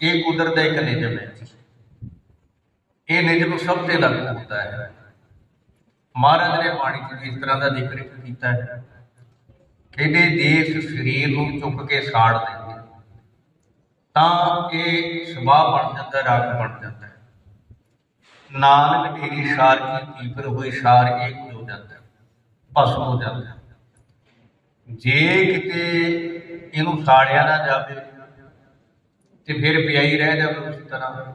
ਇਹ ਕੁਦਰਤ ਦਾ ਇੱਕ ਨਿਯਮ ਹੈ ਇਹ ਨਿਯਮ ਸਭ ਤੇ ਲਾਗੂ ਹੁੰਦਾ ਹੈ। ਮਹਾਰਾਜ ਨੇ ਬਾਣੀ ਚ ਇਸ ਤਰ੍ਹਾਂ ਦਾ ਜ਼ਿਕਰ ਕੀਤਾ ਹੈ। ਇਹਦੇ ਦੇਸ਼ ਸਰੀਰ ਨੂੰ ਚੁੱਕ ਕੇ ਸਾੜ ਦਿੰਦੇ ਤਾਂ ਇਹ ਸੁਭਾਅ ਬਣ ਜਾਂਦਾ ਰਾਗ ਬਣ ਜਾਂਦਾ ਹੈ। ਨਾਨਕ ਤੇਰੀ ਸਾਰ ਕੀ ਪੀਪਰ ਹੋਈ ਸਾਰ ਇੱਕ ਹੋ ਜਾਂਦਾ ਹੈ, ਭਸਮ ਹੋ ਜਾਂਦਾ। ਜੇ ਕਿਤੇ ਇਹਨੂੰ ਸਾੜਿਆ ਨਾ ਜਾਵੇ ਤੇ ਫਿਰ ਪਿਆਈ ਰਹਿ ਜਾਵੇ ਉਸ ਤਰ੍ਹਾਂ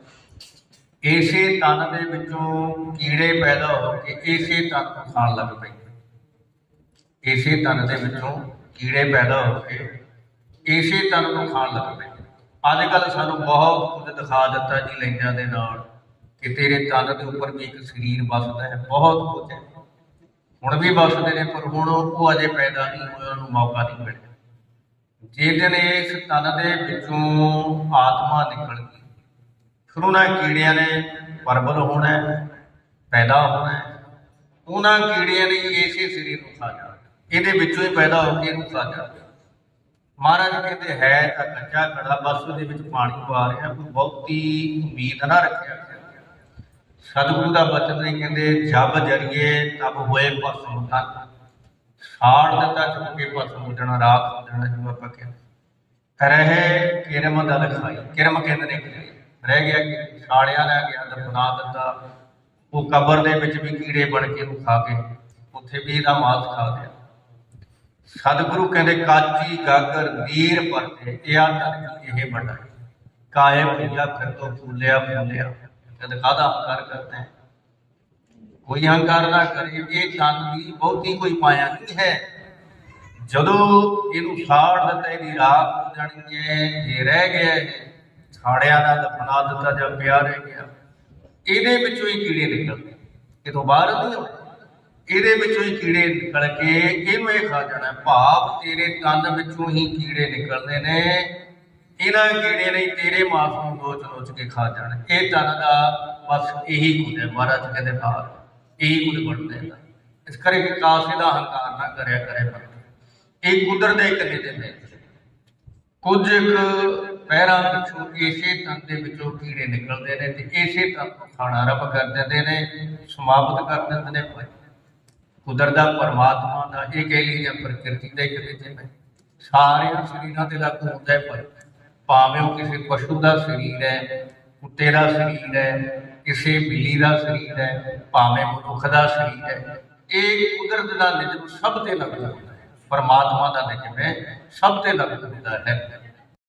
ਇਸੇ ਤਨ ਦੇ ਵਿੱਚੋਂ ਕੀੜੇ ਪੈਦਾ ਹੋ ਕੇ ਇਸੇ ਤਨ ਨੂੰ ਖਾਣ ਲੱਗ ਪੈਂਦੇ ਇਸੇ ਤਨ ਦੇ ਵਿੱਚੋਂ ਕੀੜੇ ਪੈਦਾ ਹੋ ਕੇ ਇਸੇ ਤਨ ਨੂੰ ਖਾਣ ਲੱਗ ਪਏ ਅੱਜ ਕੱਲ ਸਾਨੂੰ ਬਹੁਤ ਕੁਝ ਦਿਖਾ ਦਿੱਤਾ ਜੀ ਲੈਂਜਾਂ ਦੇ ਨਾਲ ਕਿ ਤੇਰੇ ਤਨ ਦੇ ਉੱਪਰ ਵੀ ਇੱਕ ਸਰੀਰ ਵਸਦਾ ਹੈ, ਬਹੁਤ ਕੁਝ ਹੈ। ਹੁਣ ਵੀ ਵਸਦੇ ਨੇ, ਪਰ ਹੁਣ ਉਹ ਅਜੇ ਪੈਦਾ ਨਹੀਂ ਹੋਏ ਉਹਨਾਂ ਨੂੰ ਮੌਕਾ ਨਹੀਂ ਮਿਲਿਆ। ਜੇ ਦਿਨ ਇਸ ਤਨ ਦੇ ਵਿੱਚੋਂ ਆਤਮਾ ਨਿਕਲ ਗਈ। ਫਿਰ ਉਹਨਾਂ ਕੀੜਿਆਂ ਨੇ ਪਰਬਲ ਹੋਣਾ ਪੈਦਾ ਹੋਣਾ ਉਹਨਾਂ ਕੀੜਿਆਂ ਨੇ ਇਸੇ ਸਰੀਰ ਨੂੰ ਖਾ ਜਾਣਾ ਇਹਦੇ ਵਿੱਚੋਂ ਹੀ ਪੈਦਾ ਹੋ ਕੇ ਇਹਨੂੰ ਖਾ ਜਾਣਾ ਮਹਾਰਾਜ ਕਹਿੰਦੇ, ਹੈ ਤਾਂ ਕੱਚਾ ਕੜਾ ਬਸ ਉਹਦੇ ਵਿੱਚ ਪਾਣੀ ਪਾ ਰਿਹਾ। ਕੋਈ ਬਹੁਤੀ ਉਮੀਦ ਨਾ ਰੱਖਿਆ ਸਤਿਗੁਰੂ ਦਾ ਬਚਨ ਨੇ ਕਹਿੰਦੇ, ਜਬ ਜਰੀਏ ਤਬ ਹੋਏ ਭਸਮ ਤਨ। ਸਾੜ ਦਿੱਤਾ, ਚੁੱਕ ਕੇ ਭਸਮ ਹੋ ਰਾਖ ਹੋ ਜਿਵੇਂ ਆਪਾਂ ਕਹਿੰਦੇ ਰਹੇ ਕਿਰਮ ਦਾ ਲਖਾਈ, ਕਿਰਮ ਕਹਿੰਦੇ ਨੇ ਰਹਿ ਗਿਆ ਕਿ ਸਾੜਿਆ ਰਹਿ ਗਿਆ ਦਫਨਾ ਦਿੱਤਾ। ਉਹ ਕਬਰ ਦੇ ਵਿੱਚ ਵੀ ਕੀੜੇ ਬਣ ਕੇ ਉਹਨੂੰ ਖਾ ਕੇ ਉੱਥੇ ਵੀ ਇਹਦਾ ਮਾਸ ਖਾ ਲਿਆ। ਸਤਿਗੁਰੂ ਕਹਿੰਦੇ, ਕਾਚੀ ਗਾਗਰ ਵੀਰ ਪਰਤੇ, ਇਹ ਆਤਨ ਇਹ ਬੜਾ ਕਾਏ ਪਿਆ ਫਿਰ ਤੋਂ ਫੂਲਿਆ, ਫੁੱਲਿਆ। ਕਹਿੰਦੇ, ਕਾਹਦਾ ਹੰਕਾਰ ਕਰਦਾ ਹੈ ਕੋਈ ਹੰਕਾਰ ਨਾ ਕਰੇ ਇਹ ਤਨ ਦੀ ਬਹੁਤੀ ਕੋਈ ਪਾਇਆ ਨਹੀਂ ਹੈ। ਜਦੋਂ ਇਹਨੂੰ ਸਾੜ ਦਿੱਤਾ, ਇਹਦੀ ਰਾਖ ਹੋ ਜਾਣੀ ਹੈ, ਇਹ ਰਹਿ ਗਿਆ ਇਹ ਸਾੜਿਆ ਦਾ ਦਫਨਾ ਦਿੱਤਾ ਜਾਂ ਪਿਆ ਰਹਿ ਗਿਆ। ਇਹਦੇ ਵਿੱਚੋਂ ਹੀ ਕੀੜੇ ਨਿਕਲਦੇ ਕਿਤੋਂ ਬਾਹਰ ਨਹੀਂ ਆਉਂਦੇ। ਇਹਦੇ ਵਿੱਚੋਂ ਹੀ ਕੀੜੇ ਨਿਕਲ ਕੇ ਇਹਨੂੰ ਇਹ ਖਾ ਜਾਣਾ ਭਾਵ ਤੇਰੇ ਕੰਨ ਵਿੱਚੋਂ ਹੀ ਕੀੜੇ ਨਿਕਲਦੇ ਨੇ। ਇਹਨਾਂ ਕੀੜੇ ਨੇ ਤੇਰੇ ਮਾਸ ਨੂੰ ਨੋਚ ਨੋਚ ਕੇ ਖਾ ਜਾਣਾ। ਇਹ ਤਨ ਦਾ ਬਸ ਇਹੀ ਗੁਣ ਹੈ। ਮਹਾਰਾਜ ਕਹਿੰਦੇ ਬਾਹਰ ਇਹੀ ਗੁਣ ਬਣਦਾ ਹੈ ਇਸ ਕਰਕੇ ਕਾਸੇ ਦਾ ਹੰਕਾਰ ਨਾ ਕਰਿਆ ਕਰੇ ਪਰ ਇਹ ਕੁਦਰਤ ਦੇ ਇੱਕ ਨਿਯਮ ਹੈ ਕੁਝ ਕੁ ਪੈਰਾਂ ਇਸੇ ਤਨ ਦੇ ਵਿੱਚੋਂ ਕੀੜੇ ਨਿਕਲਦੇ ਨੇ ਤੇ ਇਸੇ ਤਨ ਨੂੰ ਖਾਣਾ ਆਰੰਭ ਕਰ ਦਿੰਦੇ ਨੇ, ਸਮਾਪਤ ਕਰ ਦਿੰਦੇ ਨੇ ਭਾਈ। ਕੁਦਰਤ ਦਾ, ਪਰਮਾਤਮਾ ਦਾ, ਇਹ ਕਹਿ ਲਈ ਜਾਂ ਪ੍ਰਕਿਰਤੀ ਦਾ ਇੱਕ ਨਿਯਮ ਹੈ ਸਾਰਿਆਂ ਸਰੀਰਾਂ ਤੇ ਲਾਗੂ ਹੁੰਦਾ ਹੈ ਭਾਈ। ਭਾਵੇਂ ਉਹ ਕਿਸੇ ਪਸ਼ੂ ਦਾ ਸਰੀਰ ਹੈ, ਕੁੱਤੇ ਦਾ ਸਰੀਰ ਹੈ ਕਿਸੇ ਬਿੱਲੀ ਦਾ ਸਰੀਰ ਹੈ, ਭਾਵੇਂ ਮਨੁੱਖ ਦਾ ਸਰੀਰ ਹੈ, ਇਹ ਕੁਦਰਤ ਦਾ ਨਿਯਮ ਸਭ ਤੇ ਲਾਗੂ ਹੁੰਦਾ ਹੈ, ਪਰਮਾਤਮਾ ਦਾ ਨਿਯਮ ਹੈ ਸਭ ਤੇ ਲਾਗੂ ਹੁੰਦਾ ਹੈ।